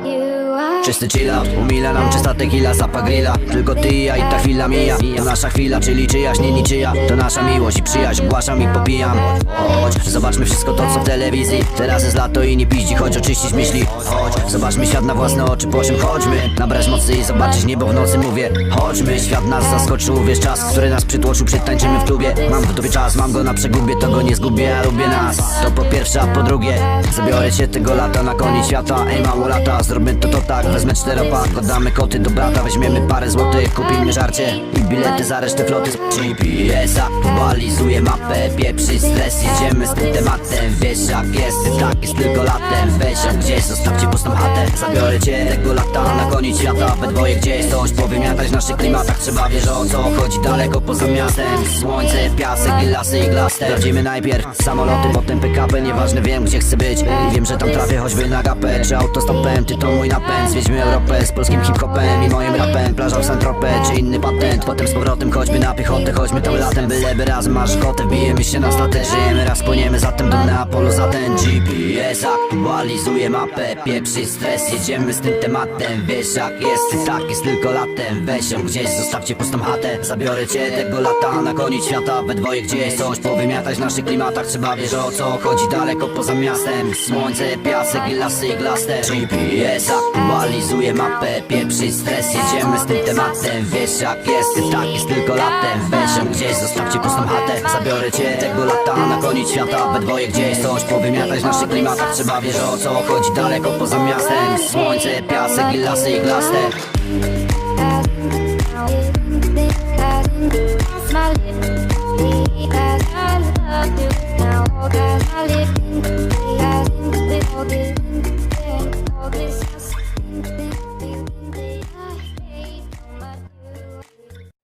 you Czysty chilla, umila nam czysta tequila, zapach grilla. Tylko ty ja i ta chwila mija. To nasza chwila, czyli czyjaś, nie niczyja. To nasza miłość i przyjaźń, ogłaszam i popijam. Chodź, zobaczmy wszystko to co w telewizji. Teraz jest lato i nie piździ, chodź oczyścić myśli. Chodź, zobaczmy świat na własne oczy, po chodźmy. Nabrać mocy i zobaczyć niebo w nocy, mówię. Chodźmy, świat nas zaskoczył, wiesz czas, który nas przytłoczył Przytańczymy w klubie, mam w dupie czas, mam go na przegubie To go nie zgubię, ja lubię nas. To po pierwsze, a po drugie Zabiorę cię tego lata na koniec świata. Ej mało lata, zróbmy to to tak Wezmę czteropak, oddamy koty do brata Weźmiemy parę złotych, kupimy żarcie I bilety za resztę floty z GPS aktualizuje mapę Pieprzy stres, jedziemy z tym tematem. Wiesz jak jest, tak jest tylko latem. Weź ją gdzieś, zostawcie pustą chatę. Zabiorę cię tego lata na koniec świata. We dwoje gdzieś coś powymiatać w naszych klimatach. Trzeba wiesz o co chodzi daleko poza miastem. Słońce, piasek i lasy i glaster. Sprawdzimy najpierw samoloty, potem PKP Nieważne wiem gdzie chcę być. I wiem, że tam trafię choćby na gapę. Czy autostopem, ty to mój napęd. Zwiedźmy Europę z polskim hip-hopem. I moim rapem Plaża w Saint-Tropez, czy inny patent? Potem z powrotem chodźmy na piechotę, chodźmy tam latem Byleby razem masz kotę, wbijemy się na statek Żyjemy raz, płyniemy zatem do Neapolu za ten GPS aktualizuje mapę Pieprzy stres, jedziemy z tym tematem. Wiesz jak jest, tak jest tylko latem. Weź ją gdzieś, zostawcie pustą chatę. Zabiorę cię tego lata na koniec świata. We dwoje gdzieś coś powymiatać w naszych klimatach. Trzeba wiesz o co chodzi daleko poza miastem. Słońce, piasek i lasy i glaster. GPS aktualizuje mapę Pieprzy stres, jedziemy z tym tematem. Wiesz jak jest, tak jest tylko latem. Weź ją gdzieś, zostawcie pustą chatę. Zabiorę cię tego lata na koniec świata. We dwoje gdzieś coś powymiatać w naszych klimatach Trzeba wiesz o co chodzi daleko poza miastem. Słońce, piasek i lasy i